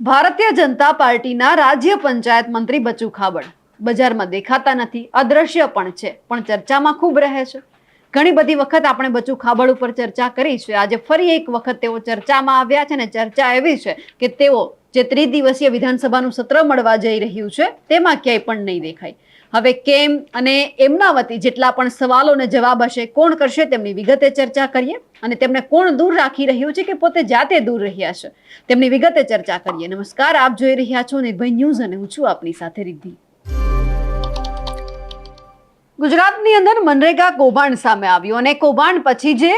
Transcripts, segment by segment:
ભારતીય જનતા પાર્ટીના રાજ્ય પંચાયત મંત્રી બચુ ખાબડ. બજારમાં દેખાતા નથી, અદ્રશ્ય પણ છે, પણ ચર્ચામાં ખૂબ રહે છે. ઘણી બધી વખત આપણે બચુ ખાબડ ઉપર ચર્ચા કરી છે. આજે ફરી એક વખત તેઓ ચર્ચામાં આવ્યા છે ને ચર્ચા એવી છે કે તેઓ જે ત્રિદિવસીય વિધાનસભાનું સત્ર મળવા જઈ રહ્યું છે, તેમાં ક્યાંય પણ નહીં દેખાય. હવે કેમ અને એમના વતી જેટલા પણ સવાલોને જવાબ હશે, કોણ કરશે તેમની વિગતે ચર્ચા કરીએ અને તેમને કોણ દૂર રાખી રહ્યું છે કે પોતે જાતે દૂર રહ્યા છે? તેમની વિગતે ચર્ચા કરીએ. નમસ્કાર, આપ જોઈ રહ્યા છો નિર્ભય ન્યૂઝ અને હું છું આપની સાથે રિદ્ધિ. ગુજરાતની અંદર મનરેગા કૌભાંડ સામે આવ્યું અને કૌભાંડ પછી જે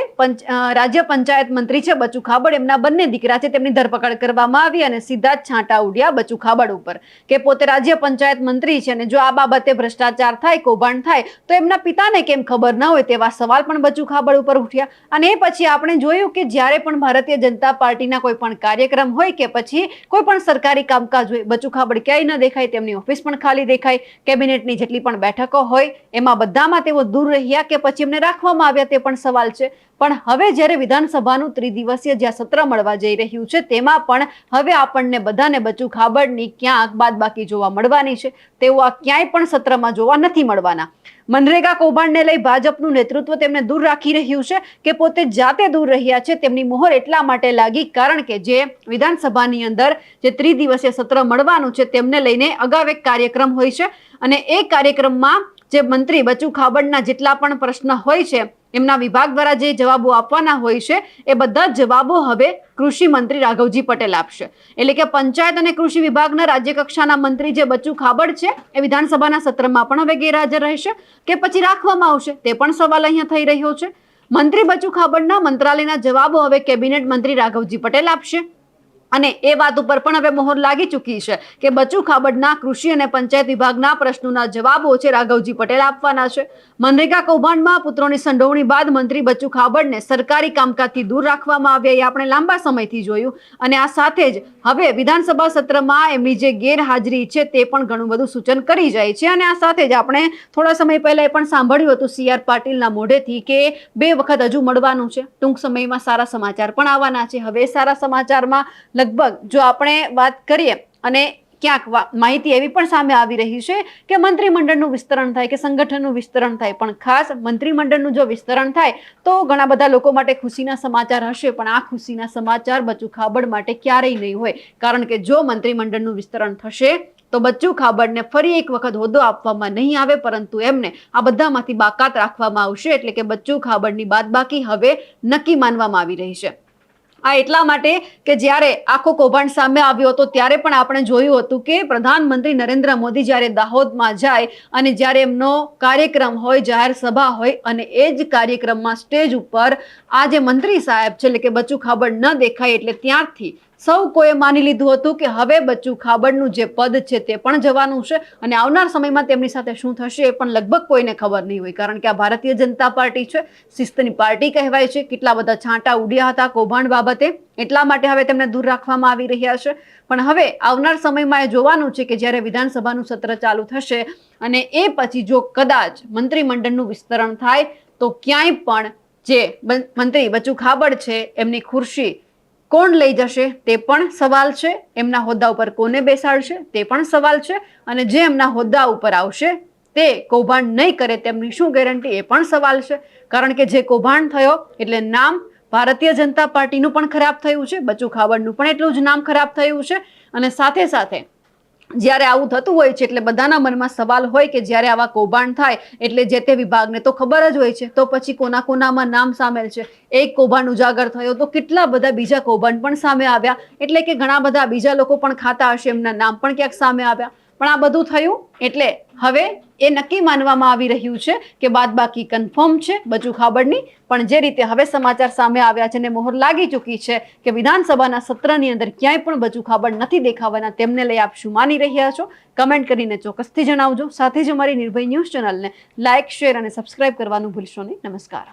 રાજ્ય પંચાયત મંત્રી છે બચુ ખાબડ, એમના બંને દીકરા છે, તેમની ધરપકડ કરવામાં આવી અને સીધા જ છાંટા ઉડ્યા બચુ ખાબડ ઉપર. કે પોતે રાજ્ય પંચાયત મંત્રી છે અને જો આ બાબતે ભ્રષ્ટાચાર થાય, કૌભાંડ થાય, તો એમના પિતાને કેમ ખબર ન હોય તેવા સવાલ પણ બચુ ખાબડ ઉપર ઉઠ્યા. અને એ પછી આપણે જોયું કે જ્યારે પણ ભારતીય જનતા પાર્ટીના કોઈ પણ કાર્યક્રમ હોય કે પછી કોઈ પણ સરકારી કામકાજ હોય, બચુ ખાબડ ક્યાંય ન દેખાય, તેમની ઓફિસ પણ ખાલી દેખાય, કેબિનેટની જેટલી પણ બેઠકો હોય, એમાં બધામાં તેઓ દૂર રહ્યા કે પછી એમને રાખવામાં આવ્યા તે પણ સવાલ છે. પણ હવે જ્યારે વિધાનસભાનું ત્રિદિવસીય જ્યાં સત્ર મળવા જઈ રહ્યું છે, તેમાં પણ હવે આપણને બધાને બચુ ખાબડની ક્યાંક બાદબાકી જોવા મળવાની છે. તેઓ આ ક્યાંય પણ સત્રમાં જોવા નથી મળવાના. મનરેગા કૌભાંડને લઈ ભાજપનું નેતૃત્વ તેમને દૂર રાખી રહ્યું છે કે પોતે જાતે દૂર રહ્યા છે તેમની મોહર એટલા માટે લાગી કારણ કે જે વિધાનસભાની અંદર જે ત્રિદિવસીય સત્ર મળવાનું છે તેમને લઈને અગાઉ એક કાર્યક્રમ હોય છે અને એ કાર્યક્રમમાં જે મંત્રી બચુ ખાબડના જેટલા પણ પ્રશ્ન હોય છે, એમના વિભાગ દ્વારા જે જવાબો આપવાના હોય છે, એ બધા જવાબો હવે કૃષિ મંત્રી રાઘવજી પટેલ આપશે. એટલે કે પંચાયત અને કૃષિ વિભાગના રાજ્ય કક્ષાના મંત્રી જે બચુ ખાબડ છે, એ વિધાનસભાના સત્રમાં પણ હવે ગેરહાજર રહેશે. કે પછી રાખવામાં આવશે, તે પણ સવાલ અહીંયા થઈ રહ્યો છે. મંત્રી બચુ ખાબડના મંત્રાલયના જવાબો હવે કેબિનેટ મંત્રી રાઘવજી પટેલ આપશે. અને એ વાત ઉપર પણ હવે મોહર લાગી ચૂકી છે કે બચુ ખાબડના કૃષિ અને પંચાયત વિભાગના પ્રશ્નોના જવાબો છે રાઘવજી પટેલ આપવાના છે. મનરેગા કૌભાંડમાં પુત્રોની સંડોવણી બાદ મંત્રી બચુ ખાબડને સરકારી કામકાજથી દૂર રાખવામાં આવ્યા એ આપણે લાંબા સમયથી જોયું અને આ સાથે જ હવે વિધાનસભા સત્રમાં એમની જે ગેરહાજરી છે તે પણ ઘણું બધું સૂચન કરી જાય છે અને આ સાથે જ આપણે થોડા સમય પહેલા એ પણ સાંભળ્યું હતું સી આર પાટીલના મોઢેથી કે બે વખત હજુ મળવાનું છે ટૂંક સમયમાં સારા સમાચાર પણ આવવાના છે. હવે સારા સમાચારમાં લગભગ જો આપણે વાત કરીએ અને ક્યાંક માહિતી એવી પણ સામે આવી રહી છે કે મંત્રીમંડળનું વિસ્તરણ થાય કે સંગઠનનું વિસ્તરણ થાય. પણ ખાસ મંત્રીમંડળનું જો વિસ્તરણ થાય તો ઘણા બધા લોકો માટે ખુશીના સમાચાર હશે, પણ આ ખુશીના સમાચાર બચુ ખાબડ માટે ક્યારેય નહીં હોય. કારણ કે જો મંત્રીમંડળનું વિસ્તરણ થશે તો બચ્ચુ ખાબડને ફરી એક વખત હોદ્દો આપવામાં નહીં આવે, પરંતુ એમને આ બધામાંથી બાકાત રાખવામાં આવશે, એટલે કે બચ્ચુ ખાબડની બાદબાકી હવે નક્કી માનવામાં આવી રહી છે. આ એટલા માટે કે જ્યારે આખો કૌભાંડ સામે આવ્યો હતો, ત્યારે પણ આપણે જોયું હતું કે પ્રધાનમંત્રી નરેન્દ્ર મોદી જ્યારે દાહોદમાં જાય અને જ્યારે એમનો કાર્યક્રમ હોય, જાહેર સભા હોય અને એ જ કાર્યક્રમમાં સ્ટેજ ઉપર આ જે મંત્રી સાહેબ છે, એટલે કે બચુ ખાબડ ન દેખાય એટલે ત્યારથી સૌ કોઈએ માની લીધું હતું કે હવે બચ્ચું ખાબડનું જે પદ છે તે પણ જવાનું છે અને આવનાર સમયમાં તેમની સાથે શું થશે એ પણ લગભગ કોઈને ખબર નહીં હોય. કારણ કે આ ભારતીય જનતા પાર્ટી છે, શિસ્તની પાર્ટી કહેવાય છે. કેટલા બધા છાંટા ઉડ્યા હતા કૌભાંડ બાબતે, એટલા માટે હવે તેમને દૂર રાખવામાં આવી રહ્યા છે. પણ હવે આવનાર સમયમાં એ જોવાનું છે કે જ્યારે વિધાનસભાનું સત્ર ચાલુ થશે અને એ પછી જો કદાચ મંત્રીમંડળનું વિસ્તરણ થાય, તો ક્યાંય પણ જે મંત્રી બચુ ખાબડ છે, એમની ખુરશી કોણ લઈ જશે તે પણ સવાલ છે. એમના હોદ્દા ઉપર કોને બેસાડશે તે પણ સવાલ છે. અને જે એમના હોદ્દા ઉપર આવશે તે કૌભાંડ નહીં કરે તેમની શું ગેરંટી એ પણ સવાલ છે. કારણ કે જે કૌભાંડ થયો એટલે નામ ભારતીય જનતા પાર્ટીનું પણ ખરાબ થયું છે. બચુ ખાબડનું પણ એટલું જ નામ ખરાબ થયું છે. અને સાથે સાથે જ્યારે આવું થતું હોય છે, એટલે બધાના મનમાં સવાલ હોય કે જ્યારે આવા કૌભાંડ થાય, એટલે જે તે વિભાગને તો ખબર જ હોય છે. તો પછી કોના કોનામાં નામ સામેલ છે? એક કૌભાંડ ઉજાગર થયો તો કેટલા બધા બીજા કૌભાંડ પણ સામે આવ્યા? એટલે કે ઘણા બધા બીજા લોકો પણ ખાતા હશે, એમના નામ પણ ક્યાંક સામે આવ્યા? પણ આ બધું થયું એટલે હવે એ નક્કી માનવામાં આવી રહ્યું છે કે બાદબાકી કન્ફર્મ છે, બચુ ખાબડની પણ જે રીતે હવે સમાચાર સામે આવ્યા છે ને મોહર લાગી ચૂકી છે કે વિધાનસભાના સત્રની અંદર ક્યાંય પણ બચુ ખાબડ નથી દેખાવાના, તેમને લઈ આપ શું માની રહ્યા છો? કમેન્ટ કરીને ચોક્કસથી જણાવજો. સાથે જ અમારી નિર્ભય ન્યૂઝ ચેનલને લાઇક શેર અને સબસ્ક્રાઇબ કરવાનું ભૂલશો નહીં. નમસ્કાર.